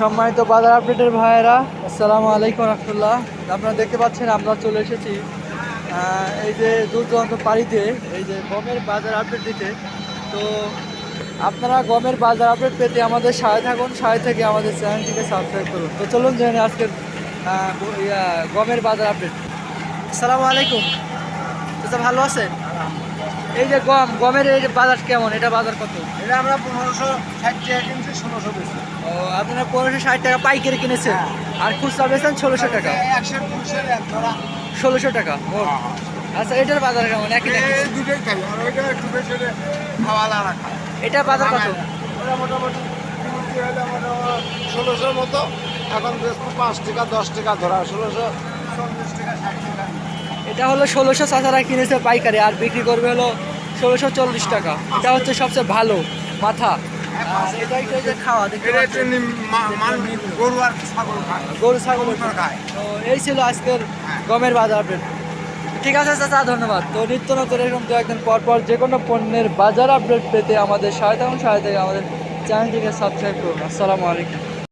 সম্মানিত বাজার আপডেটের ভাইয়েরা, আসসালামু আলাইকুম রহমতুল্লাহ। আপনারা দেখতে পাচ্ছেন, আমরা চলে এসেছি এই যে দূর দূরান্ত পাড়িতে, এই যে গমের বাজার আপডেট দিতে। তো আপনারা গমের বাজার আপডেট পেতে আমাদের সাথে থাকুন, সাথে থেকে আমাদের চ্যানেলটিকে সাবস্ক্রাইব করুন। তো চলুন জেনে আজকের গমের বাজার আপডেট। আসসালামু আলাইকুম। ভালো আছে এই যে গম গমের এই যে বাজার কেমন? এটা বাজার কত? এটা আমরা পনেরোশো ষাট টাকা কিনছি ষোলোশো বেশি ও আপনারা পনেরোশো ষাট টাকা পাইকারি কিনেছেন? আর খুচরা বেচেন ষোলোশো টাকা। ষোলোশো টাকা? মোট আচ্ছা এটার বাজার কেমন? একই? দুটোই খাই আর ওইটা একটু বেশি খাওয়া আলাদা এটা বাজার কত? ওটা মোটামুটি ষোলোশোর মতো। এখন পাঁচ টাকা দশ টাকা ধরা। ষোলোশো চল্লিশ টাকা ষাট টাকা। এটা হলো ষোলোশো চাচারা কিনেছে পাইকারি আর বিক্রি করবে হলো ষোলোশো চল্লিশ টাকা। এটা হচ্ছে সবচেয়ে ভালো মাথা। খাওয়া মান- গরু ছাগল। তো এই ছিল আজকের গমের বাজার আপডেট। ঠিক আছে চাচা ধন্যবাদ। তো নিত্য নতুন এরকম দু একদিন পর পর যে কোনো পণ্যের বাজার আপডেট পেতে আমাদের সহায়তা এবং সহায়তা আমাদের চ্যানেলটিকে সাবস্ক্রাইব করুন। আসসালামু আলাইকুম।